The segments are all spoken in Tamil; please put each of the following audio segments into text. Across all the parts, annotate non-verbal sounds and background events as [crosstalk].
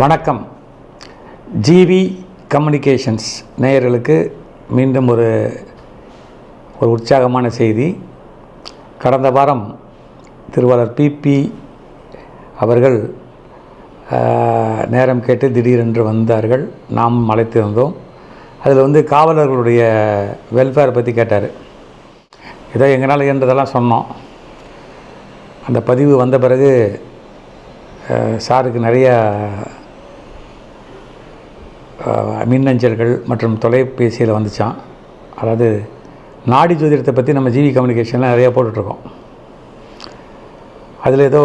வணக்கம். ஜிவி கம்யூனிகேஷன்ஸ் நேயர்களுக்கு மீண்டும் ஒரு ஒரு உற்சாகமான செய்தி. கடந்த வாரம் திருவாளர் பிபி அவர்கள் நேரம் கேட்டு திடீரென்று வந்தார்கள். நாம் அழைத்திருந்தோம் அதில் வந்து காவலர்களுடைய வெல்ஃபேர் பற்றி கேட்டார். ஏதோ எங்களால் என்றதெல்லாம் சொன்னோம். அந்த பதிவு வந்த பிறகு சாருக்கு நிறையா மின்னஞ்சல்கள் மற்றும் தொலைபேசியில் வந்துச்சான். அதாவது நாடி ஜோதிடத்தை பற்றி நம்ம ஜிவி கம்யூனிகேஷனில் நிறையா போட்டுட்ருக்கோம். அதில் ஏதோ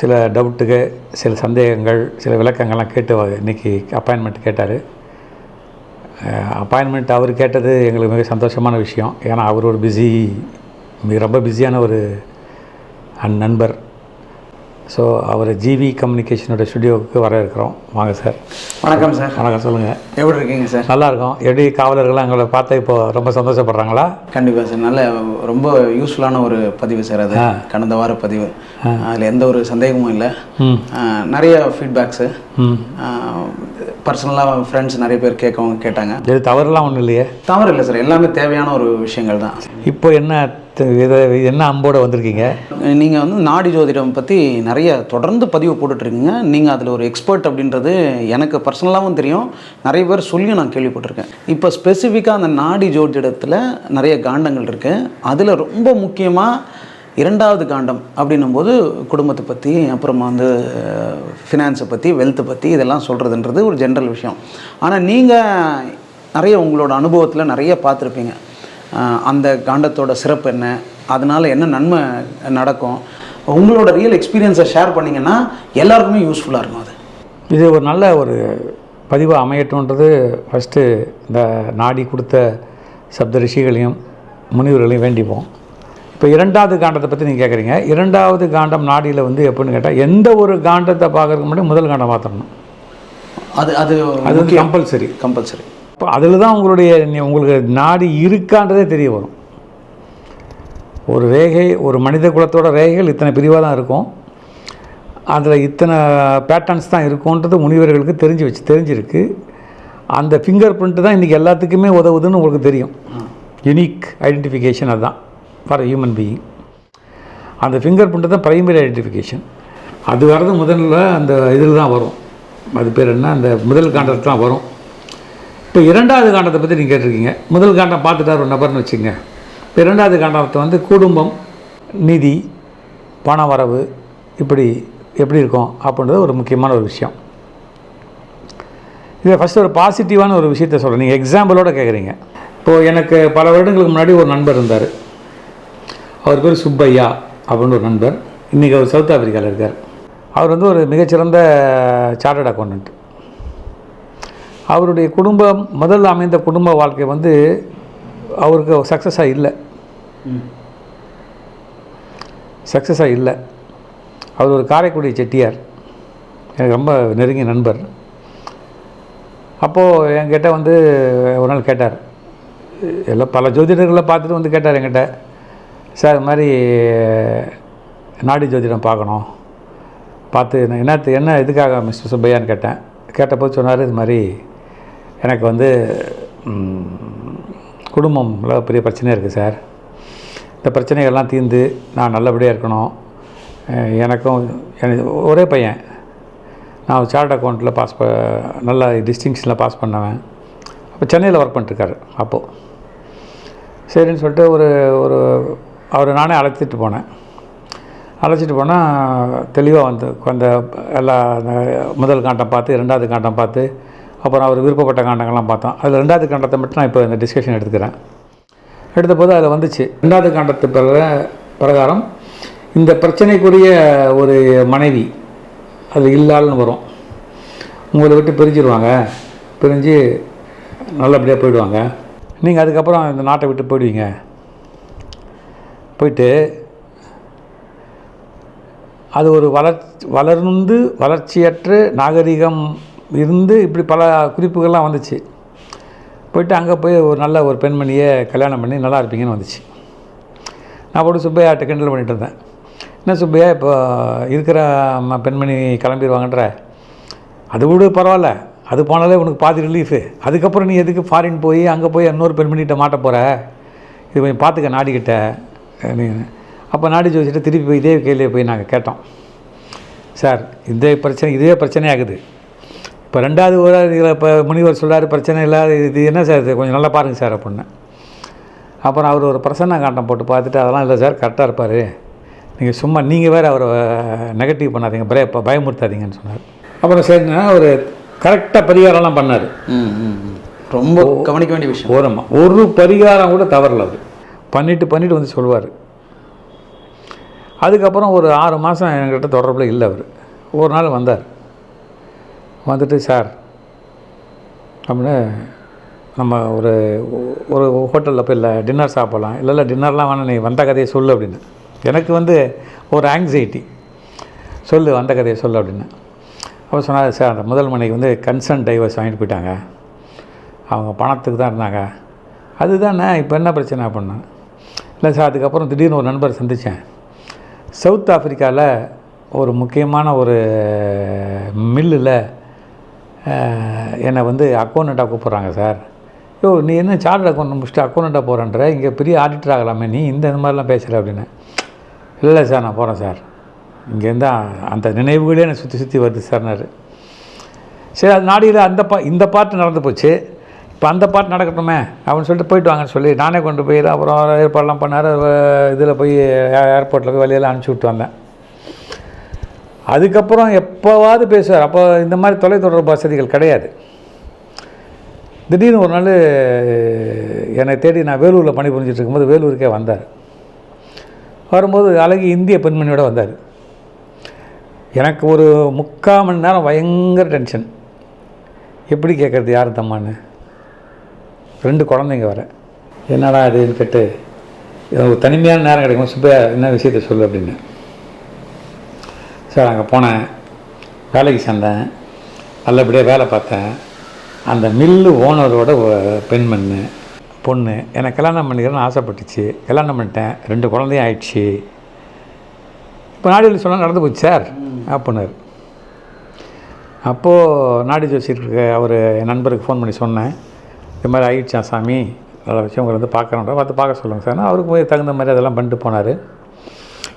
சில டவுட்டுக்கு சில சந்தேகங்கள் சில விளக்கங்கள்லாம் கேட்டு இன்றைக்கி இன்னைக்கு அப்பாயின்மெண்ட் கேட்டார். அப்பாயின்மெண்ட் அவர் கேட்டது எங்களுக்கு மிக சந்தோஷமான விஷயம். ஏன்னா அவர் ஒரு பிஸி மிக ரொம்ப பிஸியான ஒரு அந் நண்பர். ஸோ அவர் ஜிவி கம்யூனிகேஷனோட ஸ்டுடியோவுக்கு வர இருக்கிறோம் வாங்க சார் வணக்கம் சார் வணக்கம் சொல்லுங்கள் எப்படி இருக்கீங்க சார் நல்லா இருக்கும் எப்படி காவலர்கள்லாம் எங்களை பார்த்து இப்போ ரொம்ப சந்தோஷப்படுறாங்களா? கண்டிப்பாக சார் நல்ல ரொம்ப யூஸ்ஃபுல்லான ஒரு பதிவு சார் அது. கடந்த வார பதிவு. அதில் எந்த ஒரு சந்தேகமும் இல்லை. நிறைய ஃபீட்பேக்ஸு பர்சனலாக ஃப்ரெண்ட்ஸ் நிறைய பேர் கேட்கவும் கேட்டாங்க. இது தவறுலாம் ஒன்றும் இல்லையே? தவறு இல்லை சார் எல்லாமே தேவையான ஒரு விஷயங்கள் தான். இப்போ என்ன இதை என்ன அம்போட வந்திருக்கீங்க? நீங்கள் வந்து நாடி ஜோதிடம் பற்றி நிறைய தொடர்ந்து பதிவு போட்டுட்ருக்கீங்க. நீங்கள் அதில் ஒரு எக்ஸ்பர்ட் அப்படின்றது எனக்கு பர்சனலாகவும் தெரியும். நிறைய பேர் சொல்லியும் நான் கேள்விப்பட்டிருக்கேன். இப்போ ஸ்பெசிஃபிக்காக அந்த நாடி ஜோதிடத்தில் நிறைய காண்டங்கள் இருக்குது அதில் ரொம்ப முக்கியமாக இரண்டாவது காண்டம் அப்படின்னும் போது குடும்பத்தை பற்றி அப்புறமா வந்து ஃபினான்ஸை பற்றி வெல்த்தை பற்றி இதெல்லாம் சொல்கிறதுன்றது ஒரு ஜென்ரல் விஷயம். ஆனால் நீங்கள் நிறைய உங்களோட அனுபவத்தில் நிறைய பார்த்துருப்பீங்க. அந்த காண்டத்தோட சிறப்பு என்ன? அதனால் என்ன நன்மை நடக்கும்? உங்களோட ரியல் எக்ஸ்பீரியன்ஸை ஷேர் பண்ணிங்கன்னா எல்லாருக்குமே யூஸ்ஃபுல்லாக இருக்கும் அது. இது ஒரு நல்ல ஒரு பதிவாக அமையட்டும்ன்றது ஃபஸ்ட்டு இந்த நாடி கொடுத்த சப்த ரிஷிகளையும் முனிவர்களையும் வேண்டிப்போம். இப்போ இரண்டாவது காண்டத்தை பற்றி நீங்கள் கேட்குறீங்க இரண்டாவது காண்டம் நாடியில் வந்து எப்படின்னு கேட்டால் எந்த ஒரு காண்டத்தை பார்க்கறதுக்கு முன்னாடி முதல் காண்டம் மாற்றணும் அது அது அது வந்து கம்பல்சரி கம்பல்சரி இப்போ அதில் தான் உங்களுடைய உங்களுக்கு நாடி இருக்கான்றதே தெரிய வரும். ஒரு ரேகை ஒரு மனித குலத்தோட ரேகைகள் இத்தனை பிரிவாக தான் இருக்கும். அதில் இத்தனை பேட்டர்ன்ஸ் தான் இருக்கும்ன்றது முனிவர்களுக்கு தெரிஞ்சு வச்சு தெரிஞ்சிருக்கு. அந்த ஃபிங்கர் பிரிண்ட்டு தான் இன்றைக்கி எல்லாத்துக்குமே உதவுதுன்னு உங்களுக்கு தெரியும். யுனிக் ஐடென்டிஃபிகேஷன் அதுதான் ஃபார் ஹியூமன் பீயிங் அந்த ஃபிங்கர் பிரிண்ட்டு தான் ப்ரைமரி ஐடென்டிஃபிகேஷன் அது வர்றது முதல்ல அந்த இதில் தான் வரும். அது பேர் என்ன? அந்த முதல் காண்டத்தில் தான் வரும். இப்போ இரண்டாவது காண்டத்தை பற்றி நீங்கள் கேட்டிருக்கீங்க. முதல் காண்டம் பார்த்துட்டார் ஒரு நபர்னு வச்சுங்க. இப்போ இரண்டாவது காண்டத்தை வந்து குடும்பம் நிதி பண வரவு இப்படி எப்படி இருக்கும் அப்படின்றது ஒரு முக்கியமான ஒரு விஷயம். இதை ஃபஸ்ட்டு ஒரு பாசிட்டிவான ஒரு விஷயத்த சொல்கிறேன் நீங்கள் எக்ஸாம்பிளோட கேட்குறீங்க இப்போது எனக்கு பல வருடங்களுக்கு முன்னாடி ஒரு நண்பர் இருந்தார். அவர் பேர் சுப்பையா அப்படின்னு ஒரு நண்பர். இன்றைக்கி அவர் சவுத் ஆப்பிரிக்காவில் இருக்கார். அவர் வந்து ஒரு மிகச்சிறந்த சார்ட்டர்ட் அக்கௌண்டன்ட் அவருடைய குடும்பம் முதல்ல அமைந்த குடும்ப வாழ்க்கை வந்து அவருக்கு சக்ஸஸாக இல்லை. சக்ஸஸாக இல்லை. அவர் ஒரு காரைக்குடி செட்டியார். எனக்கு ரொம்ப நெருங்கிய நண்பர். அப்போது என்கிட்ட வந்து ஒரு நாள் கேட்டார். எல்லாம் பல ஜோதிடர்களை பார்த்துட்டு வந்து கேட்டார் என்கிட்ட. சார் இது மாதிரி நாடி ஜோதிடம் பார்க்கணும். பார்த்து நான் என்னத்து என்ன இதுக்காக மிஸ்டர் சுப்பையான்னு கேட்டேன். கேட்டபோது சொன்னார் இது மாதிரி எனக்கு வந்து குடும்பமில் பெரிய பிரச்சனையாக இருக்குது சார். இந்த பிரச்சனைகள்லாம் தீர்ந்து நான் நல்லபடியாக இருக்கணும். எனக்கும் எனக்கு ஒரே பையன். நான் சார்ட் அக்கௌண்ட்டில் பாஸ் ப நல்லா டிஸ்டிங்ஷனில் பாஸ் பண்ணவன். அப்போ சென்னையில் ஒர்க் பண்ணிட்டுருக்காரு அப்போது சரின்னு சொல்லிட்டு ஒரு ஒரு அவர் நானே அழைச்சிட்டு போனேன். அழைச்சிட்டு போனால் தெளிவாக வந்து அந்த எல்லா முதல் காண்டம் பார்த்து ரெண்டாவது காண்டம் பார்த்து அப்புறம் அவர் விருப்பப்பட்ட காண்டங்கள்லாம் பார்த்தோம். அதில் ரெண்டாவது காண்டத்தை மட்டும் நான் இப்போ இந்த டிஸ்கஷன் எடுத்துக்கிறேன். எடுத்தபோது அதில் வந்துச்சு. ரெண்டாவது காண்டத்து பிற பிரகாரம் இந்த பிரச்சனைக்குரிய ஒரு மனைவி அது இல்லாள்னு வரும். உங்களை விட்டு பிரிஞ்சிருவாங்க. பிரிஞ்சு நல்லபடியாக போயிடுவாங்க. நீங்கள் அதுக்கப்புறம் இந்த நாட்டை விட்டு போயிடுவீங்க. போயிட்டு அது ஒரு வளர் வளர்ந்து வளர்ச்சியற்று நாகரிகம் இருந்து இப்படி பல குறிப்புகள்லாம் வந்துச்சு. போயிட்டு அங்கே போய் ஒரு நல்ல ஒரு பெண்மணியை கல்யாணம் பண்ணி நல்லா இருப்பீங்கன்னு வந்துச்சு. நான் போட்டு சுப்பையாட்ட கிண்டல் பண்ணிட்டு இருந்தேன். என்ன சுப்பையா இப்போ இருக்கிற ம- பெண்மணி கிளம்பிடுவாங்கன்ற அது கூட பரவாயில்ல. அது போனாலே உனக்கு பாதி ரிலீஃபு அதுக்கப்புறம் நீ எதுக்கு ஃபாரின் போய் அங்கே போய் இன்னொரு பெண்மணிகிட்ட மாட்ட போகிற இது கொஞ்சம் பார்த்துக்க நாடிக்கிட்ட. நீ அப்போ நாடி ஜோசிட்டு திருப்பி போய் இதே கேள்வியை போய் நாங்கள் கேட்டோம். சார் இதே பிரச்சனை இதே பிரச்சனையாகுது. இப்போ ரெண்டாவது ஒரு இதில் இப்போ முனிவர் சொல்றாரு பிரச்சனை இல்லாத இது என்ன சார் இது? கொஞ்சம் நல்லா பாருங்கள் சார் அப்படின்னு. அப்புறம் அவர் ஒரு பிரசன்ன காட்டம் போட்டு பார்த்துட்டு அதெல்லாம் இல்லை சார் கரெக்டாக இருப்பார். நீங்கள் சும்மா நீங்கள் வேறு அவரை நெகட்டிவ் பண்ணாதீங்க பய பயமுறுத்தாதீங்கன்னு சொன்னார். அப்புறம் சரிங்க ஒரு கரெக்டாக பரிகாரம்லாம் பண்ணார். ரொம்ப கவனிக்க வேண்டிய விஷயம். ஓரமா. ஒரு பரிகாரம் கூட தவறல அது. பண்ணிட்டு பண்ணிட்டு வந்து சொல்லுவார். அதுக்கப்புறம் ஒரு ஆறு மாதம் என்கிட்ட தொடர்பில் இல்லை அவர். ஒரு நாள் வந்தார். வந்துட்டு சார் அப்படின்னு நம்ம ஒரு ஒரு ஹோட்டலில் போய் இல்லை டின்னர் சாப்பிட்லாம். இல்லை இல்லை டின்னர்லாம் வேணாம் நீ வந்த கதையை சொல்லு அப்படின்னு. எனக்கு வந்து ஒரு ஆங்ஸைட்டி சொல்லு வந்த கதையை சொல்லு அப்படின்னு. அப்போ சொன்னார் சார் அந்த முதல் மனைவி வந்து கன்சர்ன் டைவர்ஸ் வாங்கிட்டு போயிட்டாங்க. அவங்க பணத்துக்கு தான் இருந்தாங்க. அதுதானே இப்போ என்ன பிரச்சனை? அப்படின்னா. இல்லை சார் அதுக்கப்புறம் திடீர்னு ஒரு நண்பர் சந்தித்தேன் சவுத் ஆஃப்ரிக்காவில் ஒரு முக்கியமான ஒரு மில்லில் என்னை வந்து அக்கௌண்ட்டாக கூப்பிட்றாங்க சார். யோ நீ என்ன சார்ட் அக்கௌண்ட் முடிச்சுட்டு அக்கௌண்ட்டாக போகிறன்ற இங்கே பெரிய ஆடிட்டர் ஆகலாமே நீ இந்த இந்த மாதிரிலாம் பேசுகிற அப்படின்னு. இல்லை சார் நான் போகிறேன் சார். இங்கேருந்து அந்த நினைவுகளே என்னை சுற்றி சுற்றி வருது சார்னாரு சரி அது நாடியில் அந்த பா இந்த பாட்டு நடந்து போச்சு. இப்போ அந்த பாட்டு நடக்கட்டுமே அப்படின்னு சொல்லிட்டு போயிட்டு வாங்கன்னு சொல்லி நானே கொண்டு போய் அப்புறம் ஏற்பாடெலாம் பண்ணார். இதில் போய் ஏர்போர்ட்டில் போய் வெளியெல்லாம் அனுப்பிச்சி விட்டு வந்தேன். அதுக்கப்புறம் எப்போவாவது பேசுவார். அப்போ இந்த மாதிரி தொலைத்தொடர்பு வசதிகள் கிடையாது. திடீர்னு ஒரு நாள் என்னை தேடி நான் வேலூரில் பணி புரிஞ்சிட்டு இருக்கும்போது வேலூருக்கே வந்தார். வரும்போது அழகி இந்திய பெண்மணியோடு வந்தார். எனக்கு ஒரு முக்கால் மணி நேரம் பயங்கர டென்ஷன். எப்படி கேட்குறது யார் தம்மான்னு? ரெண்டு குழந்தைங்க வர. என்னடா இதுன்னு கேட்டு எனக்கு தனிமையான நேரம் கிடைக்கும்? சுப்பையா என்ன விஷயத்த சொல்லு அப்படின்னு. சார் அங்கே போனேன். வேலைக்கு சேர்ந்தேன். நல்லபடியாக வேலை பார்த்தேன். அந்த மில்லு ஓனரோட பெண்மண் பொண்ணு எனக்கு கல்யாணம் பண்ணிக்கிறேன்னு ஆசைப்பட்டுச்சு. கல்யாணம் பண்ணிட்டேன். ரெண்டு குழந்தையும் ஆயிடுச்சு. இப்போ நாடியில் சொன்னால் நடந்து போச்சு சார் அப்படின்னாரு. அப்போது நாடி ஜோசியருக்கு அவர் என் நண்பருக்கு ஃபோன் பண்ணி சொன்னேன். இது மாதிரி ஆயிடுச்சா சாமி? நல்லா விஷயம் உங்களை வந்து பார்க்குறோன்ற பார்த்து பார்க்க சொல்லுங்கள் சார். அவருக்கு போய் தகுந்த மாதிரி அதெல்லாம் பண்ணிட்டு போனார்.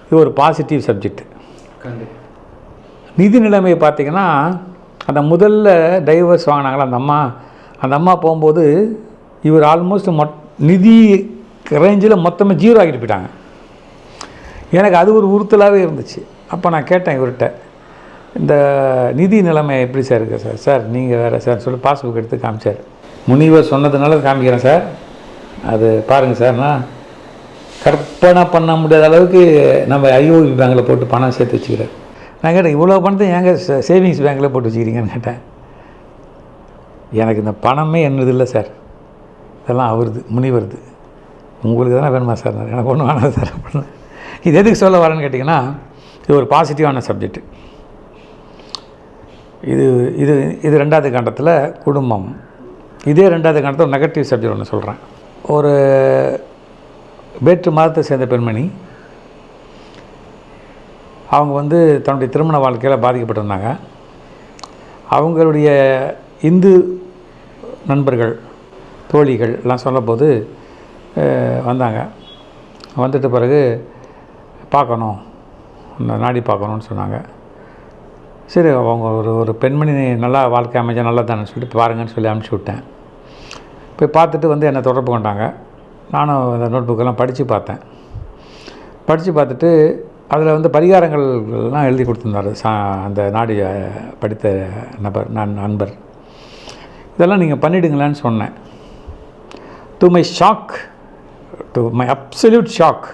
இது ஒரு பாசிட்டிவ் சப்ஜெக்ட் கண்டிப்பாக நிதி நிலைமை பார்த்திங்கன்னா அந்த முதல்ல டைவர்ஸ் வாங்கினாங்களா அந்த அம்மா? அந்த அம்மா போகும்போது இவர் ஆல்மோஸ்ட் மொட் நிதி ரேஞ்சில் மொத்தமாக ஜீரோ ஆகிட்டு போயிட்டாங்க. எனக்கு அது ஒரு உறுத்தலாகவே இருந்துச்சு. அப்போ நான் கேட்டேன் இவர்கிட்ட இந்த நிதி நிலைமை எப்படி சார் இருக்குது சார் சார் நீங்கள் வேறு சார் சொல்லி பாஸ்புக் எடுத்து காமிச்சார். முனிவர் சொன்னதுனால காமிக்கிறேன் சார் அது பாருங்கள் சார் நான் கற்பனை பண்ண முடியாத அளவுக்கு நம்ம ஐஓபி பேங்கில் போட்டு பணம் சேர்த்து வச்சுக்கிறேன். நான் கேட்டேன் இவ்வளோ பணத்தை ஏங்க சேவிங்ஸ் பேங்க்கில் போட்டு வச்சுக்கிறீங்கன்னு கேட்டேன். எனக்கு இந்த பணமே என்னது இல்லை சார். இதெல்லாம் அவருது முனிவருது. உங்களுக்கு தானே வேணுமா சார்? எனக்கு ஒன்றும் வேணாம் சார் அப்படின்னு. இது எதுக்கு சொல்ல வரேன்னு கேட்டிங்கன்னா இது ஒரு பாசிட்டிவான சப்ஜெக்ட் இது இது இது ரெண்டாவது கண்டத்தில் குடும்பம். இதே ரெண்டாவது கண்டத்தில் நெகட்டிவ் சப்ஜெக்ட் ஒன்று சொல்கிறேன் ஒரு வேற்று மதத்தை சேர்ந்த பெண்மணி அவங்க வந்து தன்னுடைய திருமண வாழ்க்கையில் பாதிக்கப்பட்டிருந்தாங்க. அவங்களுடைய இந்து நண்பர்கள் தோழிகள் எல்லாம் சொல்லும்போது வந்தாங்க. வந்துட்ட பிறகு பார்க்கணும். அந்த நாடி பார்க்கணுன்னு சொன்னாங்க. சரி அவங்க ஒரு ஒரு பெண்மணி நல்லா வாழ்க்கை அமைஞ்சா நல்லா தானே சொல்லிட்டு பாருங்கன்னு சொல்லி அனுப்பிச்சி விட்டேன். போய் பார்த்துட்டு வந்து என்னை தொடர்பு கொண்டாங்க. நானும் அந்த நோட் புக்கெல்லாம் படித்து பார்த்தேன். படித்து பார்த்துட்டு அதில் வந்து பரிகாரங்கள்லாம் எழுதி கொடுத்துருந்தாரு. சா அந்த நாடியை படித்த நபர் நான் நண்பர். இதெல்லாம் நீங்கள் பண்ணிடுங்களேன்னு சொன்னேன். To my shock to my absolute shock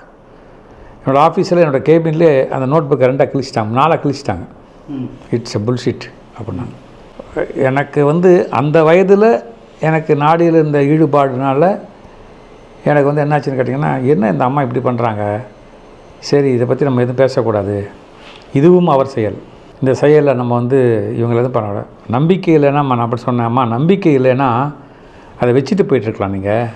என்னோடய ஆஃபீஸில் என்னோடய கேபின்லே அந்த நோட் புக்கை ரெண்டாக கிழிச்சிட்டாங்க. நாளாக கிழிச்சிட்டாங்க. இட்ஸ் எ புல்ஷிட் அப்படின்னாங்க எனக்கு வந்து அந்த வயதில் எனக்கு நாடியில் இருந்த ஈடுபாடுனால எனக்கு வந்து என்னாச்சுன்னு கேட்டிங்கன்னா என்ன இந்த அம்மா இப்படி பண்ணுறாங்க சரி இதை பற்றி நம்ம எதுவும் பேசக்கூடாது. இதுவும் அவர் செயல். இந்த செயலில் நம்ம வந்து இவங்களை எதுவும் பண்ண நம்பிக்கை இல்லைன்னா நான் அப்படி சொன்னேன் அம்மா நம்பிக்கை இல்லைன்னா அதை வச்சுட்டு போயிட்டுருக்கலாம் நீங்கள்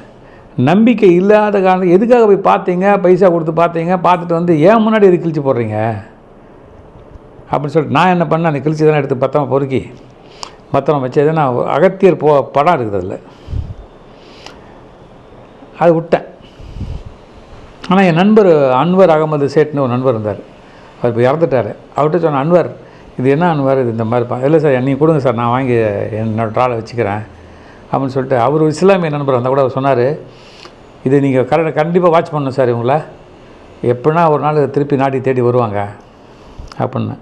நம்பிக்கை இல்லாத காரணம் எதுக்காக போய் பார்த்தீங்க? பைசா கொடுத்து பார்த்தீங்க? பார்த்துட்டு வந்து ஏன் முன்னாடி இது கிழிச்சு போடுறீங்க? அப்படின்னு சொல்லிட்டு நான் என்ன பண்ணேன்? அந்த கிழிச்சி தானே எடுத்து பத்திரமா பொறுக்கி பத்திரம் வச்சது நான் அகத்தியர் போ படம் இருக்குது அதில். அது விட்டேன். ஆனால் என் நண்பர் அன்வர் அகமது சேட்னு ஒரு நண்பர் இருந்தார். அவர் இப்போ இறந்துட்டார். அவர்கிட்ட சொன்ன அன்வர் இது என்ன அன்வர்? இது இந்த மாதிரி இல்லை சார் நீங்கள் கொடுங்க சார் நான் வாங்கி என்னோட ட்ராலை வச்சுக்கிறேன். அப்படின்னு சொல்லிட்டு அவர் ஒரு இஸ்லாமிய நண்பர் வந்தால் கூட அவர் சொன்னார் இது நீங்கள் கரெக்டாக கண்டிப்பாக வாட்ச் பண்ணணும் சார் இவங்கள. எப்படின்னா ஒரு நாள் திருப்பி நாட்டி தேடி வருவாங்க. அப்படின்னு.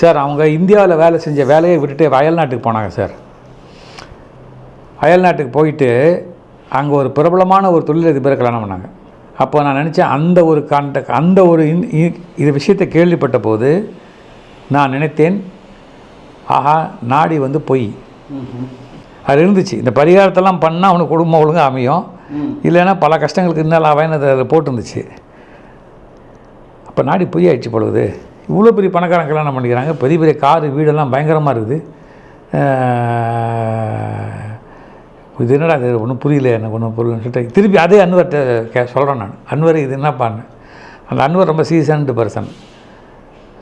சார் அவங்க இந்தியாவில் வேலை செஞ்ச வேலையை விட்டுட்டு அயல் நாட்டுக்கு போனாங்க சார். அயல் நாட்டுக்கு போயிட்டு அங்கே ஒரு பிரபலமான ஒரு தொழிலதிபரை கல்யாணம் பண்ணாங்க அப்போ நான் நினச்சேன் அந்த ஒரு கான்டக் அந்த ஒரு இன்- இது விஷயத்தை கேள்விப்பட்ட போது நான் நினைத்தேன் ஆஹா நாடி வந்து பொய். அது இருந்துச்சு. இந்த பரிகாரத்தெல்லாம் பண்ணால் அவனுக்கு குடும்பம் ஒழுங்காக அமையும். இல்லைன்னா பல கஷ்டங்களுக்கு இன்னும் அவன் அதில் போட்டிருந்துச்சு. அப்போ நாடி பொய் ஆயிடுச்சு பொழுது இவ்வளோ பெரிய பணக்காரன் கல்யாணம் பண்ணிக்கிறாங்க. பெரிய பெரிய காரு வீடெல்லாம் பயங்கரமாக இருக்குது. இது என்னடா இது? ஒன்றும் புரியல எனக்கு ஒன்றும் புரியலன்னு சொல்லிட்டு திருப்பி அதே அன்வர்கிட்ட கே சொல்கிறேன் நான். அன்வர் இது என்னப்பான்னு அந்த அன்வர் ரொம்ப சீசன்டு பர்சன்.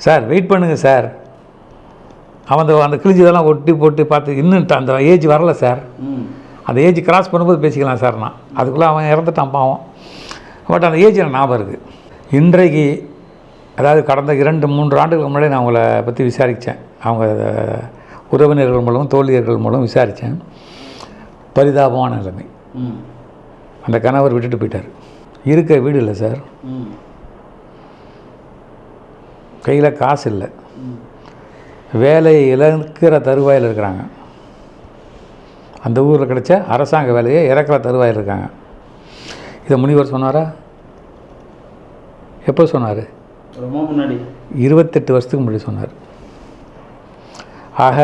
சார் வெயிட் பண்ணுங்கள் சார். அவன் அந்த அந்த கிழிஞ்சதெல்லாம் ஒட்டி போட்டு பார்த்து இன்னும் அந்த ஏஜ் வரல சார். அந்த ஏஜ் கிராஸ் பண்ணும்போது பேசிக்கலாம் சார் நான். அதுக்குள்ளே அவன் இறந்துட்டான் பாவம். பட் அந்த ஏஜ் எனக்கு ஞாபகம் இருக்குது இன்றைக்கு அதாவது கடந்த இரண்டு மூன்று ஆண்டுகளுக்கு முன்னாடி நான் அவங்கள பற்றி விசாரித்தேன் அவங்க உறவினர்கள் மூலம் தோழியர்கள் மூலம் விசாரித்தேன் பரிதாபமான நிலைமை. அந்த கணவர் விட்டுட்டு போயிட்டார். இருக்க வீடு இல்லை சார். கையில் காசு இல்லை. வேலை இழக்கிற தருவாயில் இருக்கிறாங்க. அந்த ஊரில் கிடைச்ச அரசாங்க வேலையை இறக்குற தருவாயில் இருக்காங்க. இதை முனிவர் சொன்னாரா? எப்போ சொன்னார்? ரொம்ப முன்னாடி. இருபத்தெட்டு வருஷத்துக்கு முன்னாடி சொன்னார். ஆக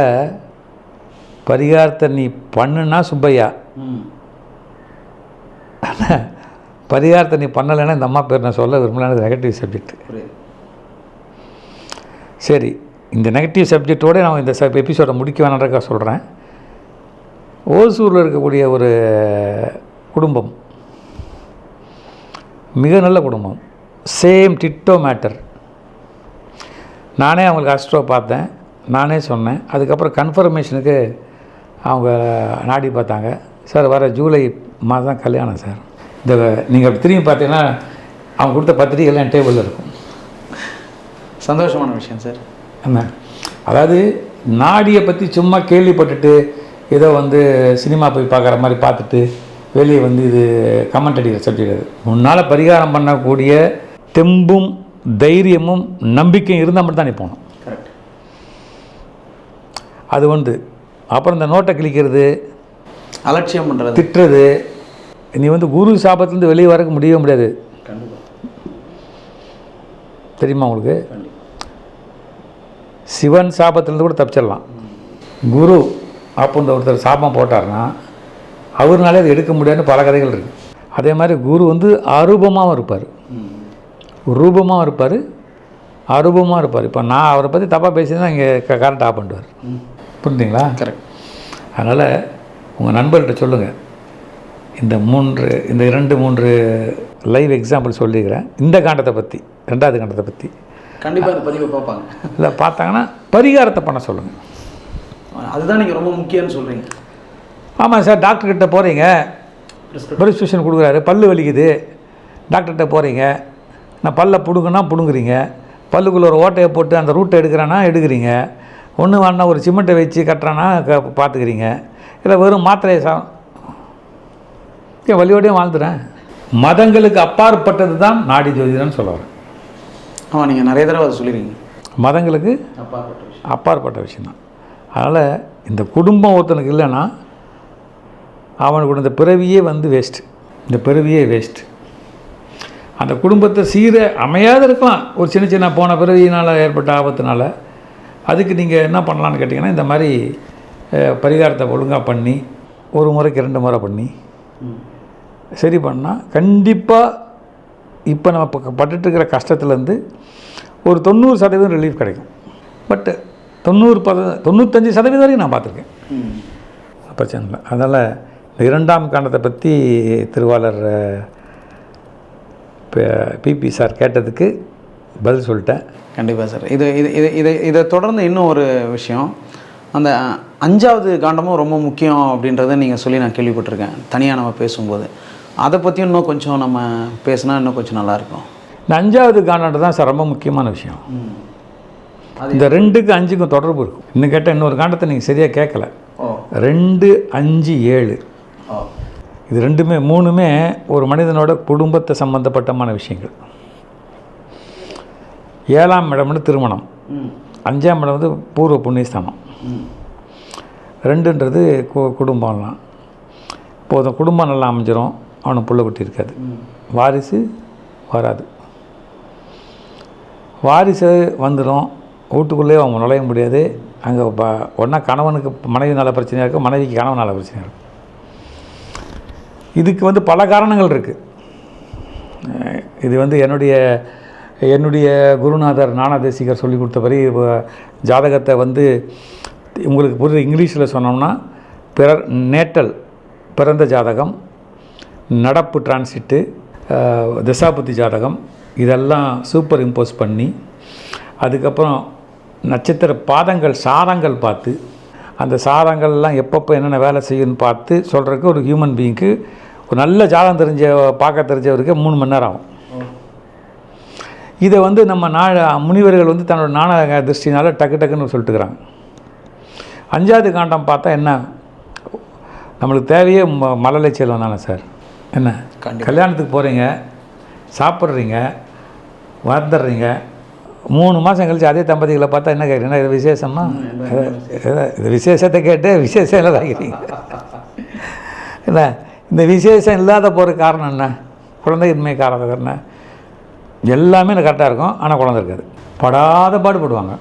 பரிகாரத்தை நீ பண்ணுனா சுப்பையா? பரிகாரத்தை நீ பண்ணலைன்னா இந்த அம்மா பேர் நான் சொல்ல விரும்பலான நெகட்டிவ் சப்ஜெக்ட் சரி இந்த நெகட்டிவ் சப்ஜெக்டோடு நான் இந்த எபிசோடை முடிக்க வேணான்றக்கா சொல்கிறேன் ஓசூரில் இருக்கக்கூடிய ஒரு குடும்பம் மிக நல்ல குடும்பம் சேம் டிட்டோ மேட்டர் நானே அவங்களுக்கு அஸ்ட்ரோ பார்த்தேன் நானே சொன்னேன் அதுக்கப்புறம் கன்ஃபர்மேஷனுக்கு அவங்க நாடி பார்த்தாங்க. சார் வர ஜூலை மாதம் கல்யாணம் சார். இந்த நீங்கள் திரும்பி பார்த்தீங்கன்னா அவங்க கொடுத்த பத்திரிகைலாம் என் டேபிளில் இருக்கும். சந்தோஷமான விஷயம் சார். என்ன? அதாவது நாடியை பற்றி சும்மா கேள்விப்பட்டுட்டு ஏதோ வந்து சினிமா போய் பார்க்குற மாதிரி பார்த்துட்டு வெளியே வந்து இது கமெண்ட் அடிக்கிற சப்ஜெக்ட் அது. முன்னால் பரிகாரம் பண்ணக்கூடிய தெம்பும் தைரியமும் நம்பிக்கையும் இருந்தால் மட்டும் தான் நீ போகணும். கரெக்ட் அது வந்து அப்புறம் இந்த நோட்டை கிழிக்கிறது அலட்சியம் பண்ணுறது திட்டுறது நீ வந்து குரு சாபத்துலேருந்து வெளியே வரக்கு முடியவே முடியாது. தெரியுமா உங்களுக்கு? சிவன் சாபத்திலேருந்து கூட தப்பிச்சிடலாம். குரு அப்படின்ற ஒருத்தர் சாபம் போட்டார்னா அவர்னாலே அதை எடுக்க முடியாதுன்னு பல கதைகள் இருக்குது அதே மாதிரி குரு வந்து அரூபமாகவும் இருப்பார். ரூபமாகவும் இருப்பார் அரூபமாக இருப்பார். இப்போ நான் அவரை பற்றி தப்பாக பேசினா இங்கே கரண்ட் ஆஃப் பண்ணிடுவார். புரிஞ்சுங்களா கரெக்ட் அதனால் உங்கள் நண்பர்கிட்ட சொல்லுங்கள் இந்த மூன்று இந்த இரண்டு மூன்று லைவ் எக்ஸாம்பிள் சொல்லிக்கிறேன் இந்த காண்டத்தை பற்றி ரெண்டாவது காண்டத்தை பற்றி கண்டிப்பாக இந்த பதிவை பார்ப்பாங்க. இல்லை பார்த்தாங்கன்னா பரிகாரத்தை பண்ண சொல்லுங்கள் அதுதான் நீங்கள் ரொம்ப முக்கியம்னு சொல்கிறீங்க ஆமாம் சார் டாக்டர்கிட்ட போகிறீங்க ப்ரிஸ்கிரிப்ஷன் கொடுக்குறாரு. பல்லு வலிக்குது. டாக்டர்கிட்ட போகிறீங்க நான் பல்லை பிடுங்குன்னா பிடுங்குறீங்க. பல்லுக்குள்ள ஒரு ஓட்டையை போட்டு அந்த ரூட்டை எடுக்கிறேன்னா எடுக்கிறீங்க. ஒன்று வேணா ஒரு சிமெண்ட்டை வச்சு கட்டுறான்னா க பார்த்துக்கிறீங்க. இல்லை வெறும் மாத்திரையை சா ஏன் வலியோடையும் வாழ்ந்துறேன். மதங்களுக்கு அப்பாற்பட்டது தான் நாடி ஜோதிடம்னு சொல்ல வரேன் ஆமாம் நீங்கள் நிறைய தடவை அதை சொல்லிடுறீங்க மதங்களுக்கு அப்பாற்பட்ட விஷயம். அப்பாற்பட்ட விஷயந்தான் அதனால் இந்த குடும்பம் ஒருத்தனுக்கு இல்லைன்னா அவனுக்கு இந்த பிறவியே வந்து வேஸ்ட்டு இந்த பிறவியே வேஸ்ட் அந்த குடும்பத்தை சீர அமையாத இருக்கலாம். ஒரு சின்ன சின்ன போன பிறவியினால் ஏற்பட்ட ஆபத்தினால. அதுக்கு நீங்கள் என்ன பண்ணலான்னு கேட்டிங்கன்னா இந்த மாதிரி பரிகாரத்தை ஒழுங்காக பண்ணி ஒரு முறைக்கு ரெண்டு முறை பண்ணி சரி பண்ணால் கண்டிப்பாக இப்போ நம்ம இப்போ பட்டுட்டு இருக்கிற கஷ்டத்துலேருந்து ஒரு தொண்ணூறு சதவீதம் ரிலீஃப் கிடைக்கும். பட்டு தொண்ணூறு பத தொண்ணூத்தஞ்சு சதவீதம் வரைக்கும் நான் பார்த்துருக்கேன். பிரச்சனை இல்லை. அதனால் இந்த இரண்டாம் காண்டத்தை பற்றி திருவாளர் பிபி சார் கேட்டதுக்கு பதில் சொல்லிட்டேன். கண்டிப்பாக சார். இது இது இது இதை இதை தொடர்ந்து இன்னும் ஒரு விஷயம். அந்த அஞ்சாவது காண்டமும் ரொம்ப முக்கியம் அப்படின்றத நீங்கள் சொல்லி நான் கேள்விப்பட்டிருக்கேன். தனியாக நம்ம பேசும்போது. அதை பற்றியும் இன்னும் கொஞ்சம் நம்ம பேசினா இன்னும் கொஞ்சம் நல்லாயிருக்கும் இந்த அஞ்சாவது காண்டாண்டு தான் சார் ரொம்ப முக்கியமான விஷயம். இந்த ரெண்டுக்கு அஞ்சுக்கும் தொடர்பு இருக்கும். இன்னும் கேட்டால் இன்னொரு காண்டத்தை நீங்கள் சரியாக கேட்கல. ஓ. ரெண்டு அஞ்சு ஏழு. ஓ. இது ரெண்டுமே மூணுமே ஒரு மனிதனோட குடும்பத்தை சம்பந்தப்பட்டமான விஷயங்கள். ஏழாம் இடம்னு திருமணம். ம். அஞ்சாம் இடம் வந்து பூர்வ புண்ணியஸ்தானம். ரெண்டுன்றது கு குடும்பம்லாம். போதும் குடும்பம் நல்லா அமைஞ்சிரும். அவனுக்கு புள்ள குட்டி இருக்காது. வாரிசு வராது. வாரிசு வந்துடும் வீட்டுக்குள்ளேயே அவங்க நுழைய முடியாது. அங்கே ஒன்றா கணவனுக்கு மனைவி நல்ல பிரச்சனையாக இருக்கும் மனைவிக்கு கணவன் நல்ல பிரச்சனையாக இருக்கும். இதுக்கு வந்து பல காரணங்கள் இருக்குது இது வந்து என்னுடைய என்னுடைய குருநாதர் ஞானதேசிகர் சொல்லி கொடுத்தபடி ஜாதகத்தை வந்து உங்களுக்கு புரிஞ்ச இங்கிலீஷில் சொன்னோம்னா பிறர் நேட்டல் பிறந்த ஜாதகம் நடப்பு டிரான்சிட்டு திசாபுத்தி ஜாதகம் இதெல்லாம் சூப்பர் இம்போஸ் பண்ணி அதுக்கப்புறம் நட்சத்திர பாதங்கள் சாரங்கள் பார்த்து அந்த சாரங்கள்லாம் எப்பப்போ என்னென்ன வேலை செய்யும்னு பார்த்து சொல்கிறதுக்கு ஒரு ஹியூமன் பீயிங்க்கு ஒரு நல்ல ஜாதகம் தெரிஞ்ச பார்க்க தெரிஞ்சவருக்கு மூணு மணி நேரம் ஆகும். இதை வந்து நம்ம நா முனிவர்கள் வந்து தன்னோட நாணக திருஷ்டினால டக்கு டக்குன்னு சொல்லிட்டுக்கிறாங்க. அஞ்சாவது காண்டம் பார்த்தா என்ன? நம்மளுக்கு தேவையே ம மலலை செல்வம் தானே சார். என்ன. கல்யாணத்துக்கு போகிறீங்க சாப்பிட்றீங்க வந்துடுறீங்க மூணு மாதம் கழிச்சு அதே தம்பதிகளை பார்த்தா என்ன கேட்குறீங்க இது விசேஷமா? இது- இது- இது விசேஷத்தை கேட்டு விசேஷம் இல்லாதாகிறீங்க [laughs] என்ன? இந்த விசேஷம் இல்லாத போகிற காரணம் என்ன? குழந்தையின்மை காரணம் என்ன? எல்லாமே எனக்கு கரெக்டாக இருக்கும். ஆனால் குழந்தை இருக்காது. படாத பாடுபடுவாங்க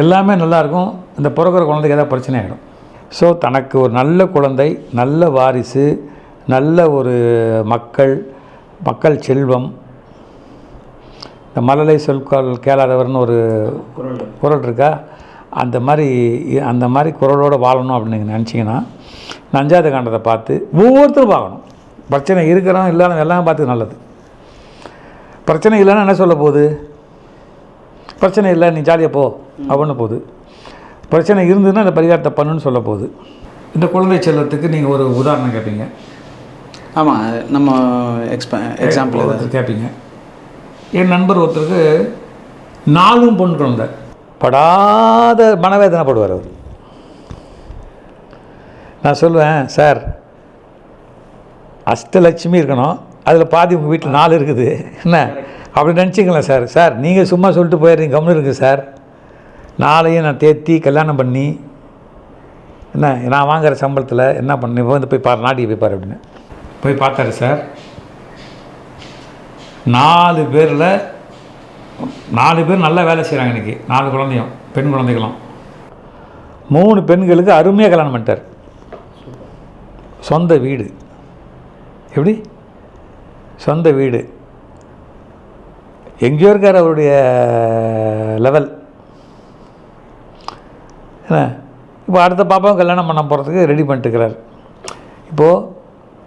எல்லாமே நல்லாயிருக்கும் இந்த பிறக்கிற குழந்தைக்கு ஏதாவது பிரச்சனை ஆகிடும் ஸோ தனக்கு ஒரு நல்ல குழந்தை நல்ல வாரிசு நல்ல ஒரு மக்கள் மக்கள் செல்வம். இந்த மலலை சொற்கால் கேளாதவர்னு ஒரு குரல் இருக்கா? அந்த மாதிரி அந்த மாதிரி குரலோடு வாழணும் அப்படின்னு நீங்கள் நினச்சிங்கன்னா நஞ்சாத காண்டத்தை பார்த்து ஒவ்வொருத்தரும் பார்க்கணும். பிரச்சனை இருக்கிறோம் இல்லாத எல்லாம் பார்த்து நல்லது. பிரச்சனை இல்லைன்னா என்ன சொல்ல போகுது? பிரச்சனை இல்லை நீ ஜாலியாக போ. அப்படின்னு போகுது. பிரச்சனை இருந்ததுன்னா இந்த பரிகாரத்தை பண்ணுன்னு சொல்ல போகுது. இந்த குழந்தை செல்வத்துக்கு நீங்கள் ஒரு உதாரணம் கேட்பீங்க ஆமாம் நம்ம எக்ஸ்ப எக்ஸாம்பிள் ஒருத்தர் கேட்பீங்க என் நண்பர் ஒருத்தருக்கு நாலும் பொண்ணு குழந்தை. படாத மனவேதனைப்படுவார் அவர். நான் சொல்லுவேன் சார் அஷ்டலட்சுமி இருக்கணும். அதில் பாதி உங்கள் வீட்டில் நாலு இருக்குது. என்ன? அப்படி நினச்சிங்களேன் சார். சார் நீங்கள் சும்மா சொல்லிட்டு போயிடுறீங்க. கம்முன்னு இருக்குது சார். நாளையும் நான் தேத்தி கல்யாணம் பண்ணி என்ன நான் வாங்குகிற சம்பளத்தில் என்ன பண்ணி வந்து போய் பாரு நாட்டிக்கு போய் பாரு அப்படின்னு. போய் பார்த்தாரு சார். நாலு பேரில் நாலு பேர் நல்லா வேலை செய்கிறாங்க இன்றைக்கி நாலு குழந்தையும் பெண் குழந்தைகளும். மூணு பெண்களுக்கு அருமையாக கல்யாணம் பண்ணிட்டார். சொந்த வீடு. எப்படி? சொந்த வீடு. எங்கேயோ இருக்கார் அவருடைய லெவல் என்ன? இப்போ அடுத்த பாப்பாவும் கல்யாணம் பண்ண போகிறதுக்கு ரெடி பண்ணிட்டுருக்கிறார். இப்போது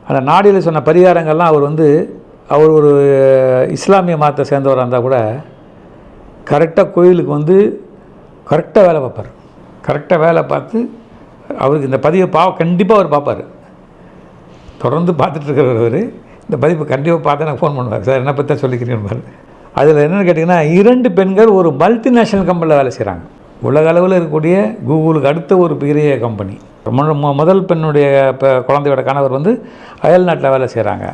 அந்த நாடியில் சொன்ன பரிகாரங்கள்லாம் அவர் வந்து அவர் ஒரு இஸ்லாமிய மதத்தை சேர்ந்தவராக இருந்தால் கூட கரெக்டாக கோயிலுக்கு வந்து கரெக்டாக வேலை பார்ப்பார். கரெக்டாக வேலை பார்த்து அவருக்கு இந்த பதிவை பா கண்டிப்பாக அவர் பார்ப்பார். தொடர்ந்து பார்த்துட்டு இருக்கிறவர் இந்த பதிப்பு கண்டிப்பாக பார்த்து எனக்கு ஃபோன் பண்ணுவார் சார் என்ன பற்றி தான் சொல்லிக்கிறேன் அதில் என்னென்னு கேட்டிங்கன்னா இரண்டு பெண்கள் ஒரு மல்டிநேஷ்னல் கம்பெனியில் வேலை செய்கிறாங்க உலக அளவில் இருக்கக்கூடிய கூகுளுக்கு அடுத்த ஒரு பெரிய கம்பெனி முதல் பெண்ணுடைய இப்போ குழந்தையோட கணவர் வந்து அயல் நாட்டில் வேலை செய்கிறாங்க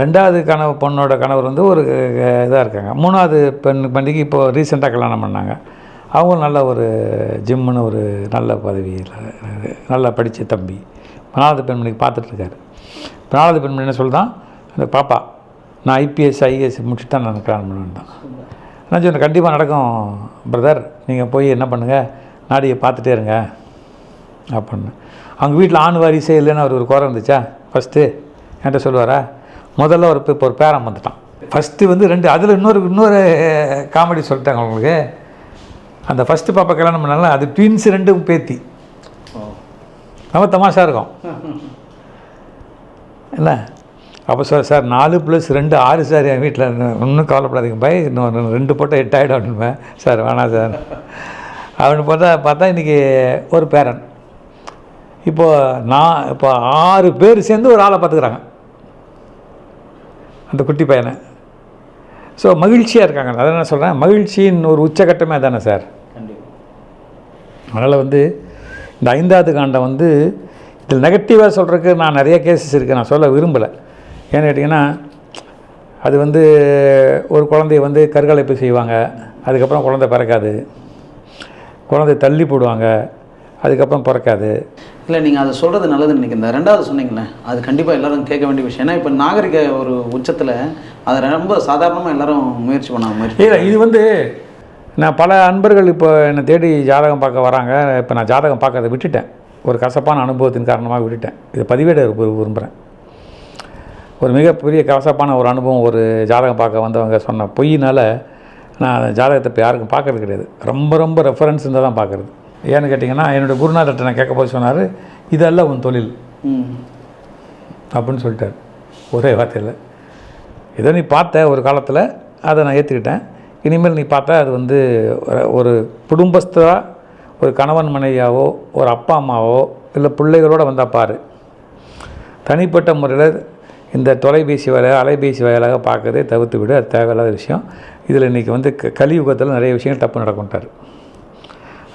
ரெண்டாவது கணவ பொண்ணோட கணவர் வந்து ஒரு இதாக இருக்காங்க. மூணாவது பெண் பண்டிகை இப்போ ரீசெண்டாக கல்யாணம் பண்ணாங்க. அவங்களும் நல்ல ஒரு ஜிம்முன்னு ஒரு நல்ல பதவியில் நல்லா படித்த தம்பி. நாலாவது பெண்மணிக்கு பார்த்துட்ருக்காரு நாலாவது பெண்மணி என்ன சொல்லுதான் அந்த பாப்பா நான் ஐபிஎஸ் ஐஏஎஸ் முடிச்சுட்டு தான் நான் கல்யாணம் பண்ணுவேன் நான் சொன்னேன் கண்டிப்பாக நடக்கும் பிரதர் நீங்கள் போய் என்ன பண்ணுங்கள் நாடியை பார்த்துட்டே இருங்க. அப்படின்னு. அவங்க வீட்டில் ஆண் வாரிசே இல்லைன்னு அவர் ஒரு குறை இருந்துச்சா? ஃபஸ்ட்டு என்கிட்ட சொல்லுவாரா? முதல்ல ஒரு இப்போ ஒரு பேரம் வந்துட்டான். ஃபஸ்ட்டு வந்து ரெண்டு அதில் இன்னொரு இன்னொரு காமெடி சொல்லிட்டாங்க உங்களுக்கு அந்த ஃபஸ்ட்டு பாப்பா கல்யாணம் பண்ணால அது ட்வின்ஸ் ரெண்டும் பேத்தி. ரொம்ப தமாஷா இருக்கும். [laughs] என்ன? அப்போ சார் சார் நாலு ப்ளஸ் ரெண்டு ஆறு சார் என் வீட்டில் ஒன்றும் கவலைப்படாதீங்க. பை இன்னும் ரெண்டு போட்டால் எட்டு ஆகிடும் அப்படின்பேன் சார் வேணாம் சார் அப்படின்னு பார்த்தா பார்த்தா இன்றைக்கி ஒரு பேரன். இப்போது நான் இப்போ ஆறு பேர் சேர்ந்து ஒரு ஆளை பார்த்துக்கிறாங்க. அந்த குட்டி பையனை. ஸோ மகிழ்ச்சியாக இருக்காங்க. அதை நான் சொல்கிறேன் மகிழ்ச்சியின் ஒரு உச்சகட்டமே அதானே சார் அதனால் வந்து இந்த ஐந்தாவது காண்டம் வந்து இதில் நெகட்டிவாக சொல்கிறதுக்கு நான் நிறைய கேசஸ் இருக்குது நான் சொல்ல விரும்பலை. ஏன்னு கேட்டிங்கன்னா அது வந்து ஒரு குழந்தைய வந்து கருக்கலைப்பு செய்வாங்க அதுக்கப்புறம் குழந்தை பிறக்காது. குழந்தை தள்ளி போடுவாங்க அதுக்கப்புறம் பிறக்காது. இல்லை நீங்கள் அதை சொல்கிறது நல்லதுன்னு நினைக்கிறேன். இந்த ரெண்டாவது சொன்னீங்களே அது கண்டிப்பாக எல்லாரும் கேட்க வேண்டிய விஷயம். ஏன்னா இப்போ நாகரிக ஒரு உச்சத்தில் அதை ரொம்ப சாதாரணமாக எல்லாரும் முயற்சி பண்ணாங்க முயற்சி இல்லை இது வந்து நான் பல அன்பர்கள் இப்போ என்னை தேடி ஜாதகம் பார்க்க வராங்க. இப்போ நான் ஜாதகம் பார்க்கறத விட்டுட்டேன். ஒரு கசப்பான அனுபவத்தின் காரணமாக விட்டுட்டேன். இது பதிவேட விரும்புகிறேன் ஒரு மிகப்பெரிய கசப்பான ஒரு அனுபவம் ஒரு ஜாதகம் பார்க்க வந்தவங்க சொன்ன பொய்யினால் நான் அந்த ஜாதகத்தை இப்போ யாருக்கும் பார்க்கறது கிடையாது. ரொம்ப ரொம்ப ரெஃபரன்ஸ் இருந்தால் தான் பார்க்குறது. ஏன்னு கேட்டிங்கன்னா என்னோடய குருநாதர்கிட்ட நான் கேட்க போது சொன்னார் இதெல்லாம் உன் தொழில். அப்படின்னு சொல்லிட்டார். ஒரே வார்த்தையில். ஏதோ நீ பார்த்த ஒரு காலத்தில் அதை நான் ஏற்றுக்கிட்டேன் இனிமேல் நீ பார்த்தா அது வந்து ஒரு- ஒரு குடும்பஸ்தராக ஒரு கணவன் மனைவியாவோ ஒரு அப்பா அம்மாவோ இல்லை பிள்ளைகளோட வந்தால் பாரு. தனிப்பட்ட முறையில் இந்த தொலைபேசி வேலை அலைபேசி வேலையாக பார்க்கறதே தவிர்த்து விடு அது தேவையில்லாத விஷயம். இதில் இன்றைக்கி வந்து க கலியுகத்தில் நிறைய விஷயங்கள் தப்பு நடக்கும்ட்டார்.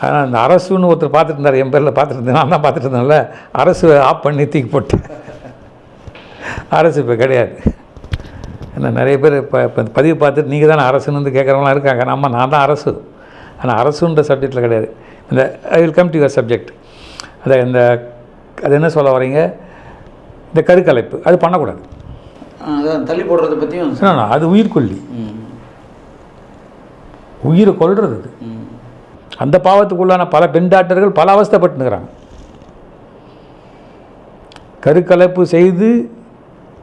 ஆனால் அந்த அரசுன்னு ஒருத்தர் பார்த்துட்டு இருந்தார் என் பேரில் பார்த்துட்டு இருந்தேன் நான் தான் பார்த்துட்டு இருந்தேன்ல அரசு ஆஃப் பண்ணி தூக்கி போட்டேன் அரசு இப்போ கிடையாது. ஏன்னா நிறைய பேர் இப்போ இப்போ பதிவு பார்த்துட்டு நீங்கள் தானே அரசுன்னு வந்து கேட்குறவங்களாம் இருக்காங்க. நம்ம நான் தான் அரசு. ஆனால் அரசுன்ற சப்ஜெக்டில் கிடையாது. இந்த I will come to your subject அதை இந்த அது என்ன சொல்ல வரீங்க இந்த கருக்கலைப்பு. அது பண்ணக்கூடாது. தள்ளி போடுறத பற்றியும் அது உயிர்கொல்லி ம். உயிரை கொல்றது அது. அந்த பாவத்துக்குள்ளான பல பெண் டாக்டர்கள் பல அவஸ்தைப்பட்டுனுக்கிறாங்க கருக்கலைப்பு செய்து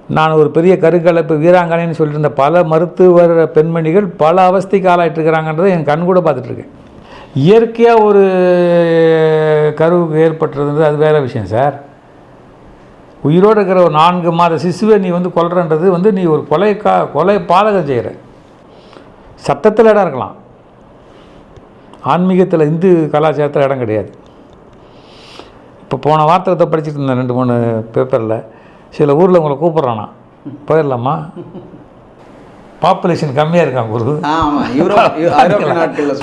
நான் ஒரு பெரிய கருக்கலைப்பு வீராங்கனைன்னு சொல்லிட்டு இருந்த பல மருத்துவர் பெண்மணிகள் பல அவஸ்தைக்கு ஆளாயிட்டு இருக்கிறாங்கன்றதை என் கண் கூட பார்த்துட்டு இருக்கேன். இயற்கையாக ஒரு கருவுக்கு ஏற்பட்டுறதுன்றது அது வேறு விஷயம் சார். உயிரோடு இருக்கிற ஒரு நான்கு மாத சிசுவை நீ வந்து கொல்றன்றது வந்து நீ ஒரு கொலை கா கொலை பாதகம் செய்கிற சட்டத்தில் இடம் இருக்கலாம். ஆன்மீகத்தில் இந்து கலாச்சாரத்தில் இடம் கிடையாது. இப்போ போன வார்த்தை படிச்சுட்டு இருந்தேன் ரெண்டு மூணு பேப்பரில் சில ஊரில் உங்களை கூப்பிட்றானா? போயிடலாமா? பாப்புலேஷன் கம்மியாக இருக்கான் குரு.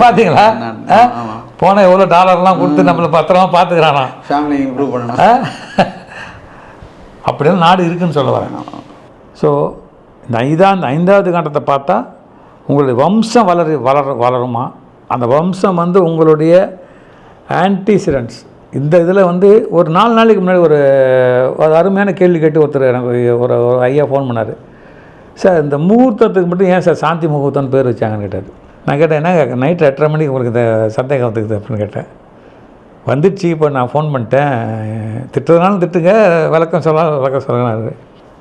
பார்த்தீங்களா போனால் எவ்வளோ டாலர்லாம் கொடுத்து நம்மளை பத்திரமா பார்த்துக்கிறானா? அப்படியெல்லாம் நாடு இருக்குன்னு சொல்ல வரேன். ஸோ இந்த இந்த ஐந்தாவது கண்டத்தை பார்த்தா உங்களுடைய வம்சம் வளரு வளர வளருமா? அந்த வம்சம் வந்து உங்களுடைய ஆன்டிசிடென்ட்ஸ் இந்த இதில் வந்து ஒரு நாலு நாளைக்கு முன்னாடி ஒரு ஒரு அருமையான கேள்வி கேட்டு ஒருத்தர் எனக்கு ஒரு ஒரு ஐயா ஃபோன் பண்ணார். சார் இந்த முகூர்த்தத்துக்கு மட்டும் ஏன் சார் சாந்தி முகூர்த்தம்னு பேர் வச்சாங்கன்னு கேட்டார். நான் கேட்டேன் என்ன நைட்டு எட்டரை மணிக்கு உங்களுக்கு இந்த சந்தேகம் வந்துக்குது அப்படின்னு கேட்டேன். வந்துடுச்சு இப்போ நான் ஃபோன் பண்ணிட்டேன். திட்டுறதுனாலும் திட்டுங்க விளக்கம் சொல்லலாம் விளக்கம் சொல்லலாம்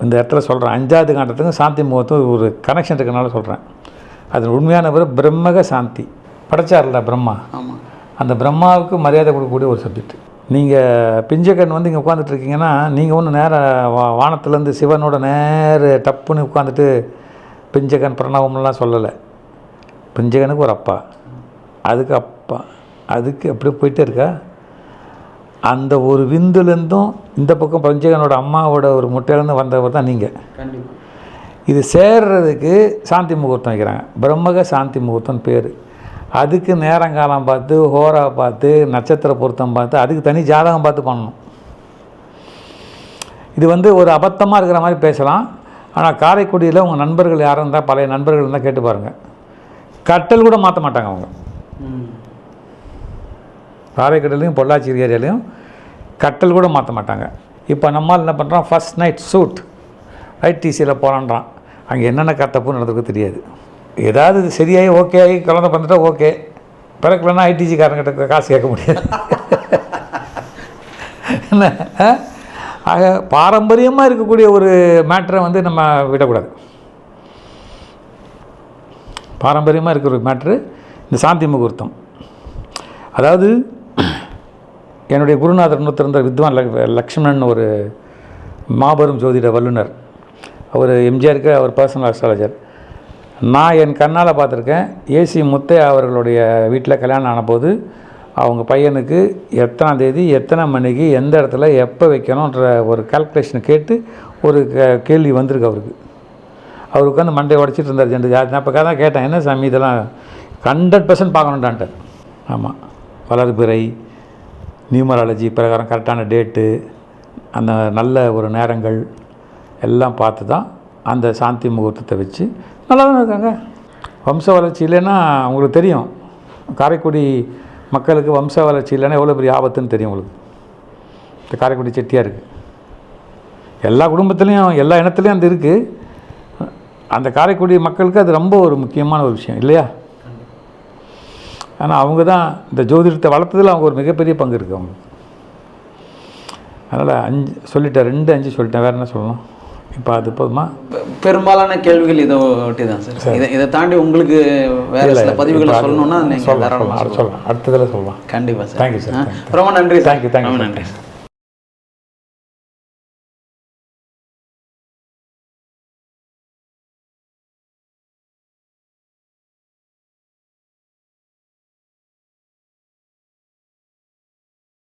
இந்த இடத்துல சொல்கிறேன் அஞ்சாவது காண்டத்துக்கும் சாந்தி முகத்துக்கும் ஒரு கனெக்ஷன் இருக்கனால சொல்கிறேன் அது உண்மையான பேர் பிரம்மக சாந்தி. படைச்சார்ல பிரம்மா? ஆமாம் அந்த பிரம்மாவுக்கு மரியாதை கொடுக்கக்கூடிய ஒரு சப்ஜெக்ட் நீங்கள் பிஞ்சக்கன் வந்து இங்கே உட்காந்துட்டு இருக்கீங்கன்னா நீங்கள் ஒன்று நேராக வா வானத்துலேருந்து சிவனோட நேர டப்புன்னு உட்காந்துட்டு பிஞ்சகன் பிரணவம்லாம் சொல்லலை. பிஞ்சகனுக்கு ஒரு அப்பா. அதுக்கு அப்பா. அதுக்கு அப்படியே போயிட்டே இருக்கா? அந்த ஒரு விந்துலேருந்தும் இந்த பக்கம் பஞ்சகனோட அம்மாவோட ஒரு முட்டையிலேருந்து வந்தவர் தான் நீங்கள் இது சேர்றதுக்கு சாந்தி முகூர்த்தம் வைக்கிறாங்க. பிரம்மக சாந்தி முகூர்த்தம் பேர். அதுக்கு நேரங்காலம் பார்த்து ஹோரா பார்த்து நட்சத்திர பொருத்தம் பார்த்து அதுக்கு தனி ஜாதகம் பார்த்து பண்ணணும். இது வந்து ஒரு அபத்தமாக இருக்கிற மாதிரி பேசலாம். ஆனால் காரைக்குடியில் உங்கள் நண்பர்கள் யாரும் இருந்தால் பழைய நண்பர்கள் இருந்தால் கேட்டு பாருங்கள் கட்டல் கூட மாற்ற மாட்டாங்க அவங்க. ம். காரைக்குடிலையும் பொள்ளாச்சி ஏரியாலையும் கட்டல் கூட மாற்ற மாட்டாங்க. இப்போ நம்மால் என்ன பண்ணுறான் ஃபஸ்ட் நைட் சூட் ஐடிசியில் போகிறான்றான் அங்கே என்னென்ன கத்தப்பு நடந்திருக்கு தெரியாது. ஏதாவது இது சரியாகி ஓகே. ஆகி கலந்து பண்ணிட்டா ஓகே பிறக்கலன்னா ஐடிசி காரங்கிட்ட காசு கேட்க முடியாது. என்ன? ஆக பாரம்பரியமாக இருக்கக்கூடிய ஒரு மேட்ரை வந்து நம்ம விடக்கூடாது. பாரம்பரியமாக இருக்கிற ஒரு மேட்ரு இந்த சாந்தி முகூர்த்தம். அதாவது என்னுடைய குருநாதர் நூத்திருந்த வித்வான் லக்- லக்ஷ்மணன் ஒரு மாபெரும் ஜோதிட வல்லுனர் அவர் எம்ஜிஆருக்கு அவர் பர்சனல் அஸ்ட்ராலஜர் நான் என் கண்ணால் பார்த்துருக்கேன். ஏசி முத்தையா அவர்களுடைய வீட்டில் கல்யாணம் ஆனபோது அவங்க பையனுக்கு எத்தனாம் தேதி எத்தனை மணிக்கு எந்த இடத்துல எப்போ வைக்கணுன்ற ஒரு கால்குலேஷன் கேட்டு ஒரு கே- கேள்வி வந்திருக்கு அவருக்கு. அவர் உட்காந்து மண்டையை உடச்சிட்டு இருந்தார் ஜெண்டு. நான் இப்போ தான் கேட்டேன். என்ன சாமி இதெல்லாம்? ஹண்ட்ரட் பர்சன்ட் பார்க்கணுன்டான்ட்டார் ஆமாம் வளர்பிறை நியூமராலஜி பிரகாரம் கரெக்டான டேட்டு அந்த நல்ல ஒரு நேரங்கள் எல்லாம் பார்த்து தான் அந்த சாந்தி முகூர்த்தத்தை வச்சு நல்லா தான் இருக்காங்க? வம்ச வளர்ச்சி இல்லைன்னா உங்களுக்கு தெரியும். காரைக்குடி மக்களுக்கு வம்ச வளர்ச்சி இல்லைன்னா எவ்வளோ பெரிய ஆபத்துன்னு தெரியும் உங்களுக்கு. இந்த காரைக்குடி செட்டியாக இருக்குது எல்லா குடும்பத்துலேயும் எல்லா இனத்துலேயும் அது இருக்குது அந்த காரைக்குடி மக்களுக்கு அது ரொம்ப ஒரு முக்கியமான ஒரு விஷயம் இல்லையா? ஆனால் அவங்க தான் இந்த ஜோதிடத்தை வளர்த்ததில் அவங்க ஒரு மிகப்பெரிய பங்கு இருக்குது அவங்களுக்கு. அதனால் அஞ்சு சொல்லிட்டேன் ரெண்டு அஞ்சு சொல்லிட்டேன். வேறு என்ன சொல்லணும்? இப்போ அது போதுமா? பெரும்பாலான கேள்விகள் இதை ஒட்டி தான் சார். இதை இதை தாண்டி உங்களுக்கு வேற சில பதிவுகளை சொல்லணும்னா நீங்கள் சொல்லலாம் சொல்லலாம் அடுத்த சொல்லலாம். அடுத்ததில் சொல்லலாம். கண்டிப்பாக சார். தேங்க்யூ சார் ரொம்ப நன்றி தேங்க்யூ தேங்க்யூ நன்றி. சார்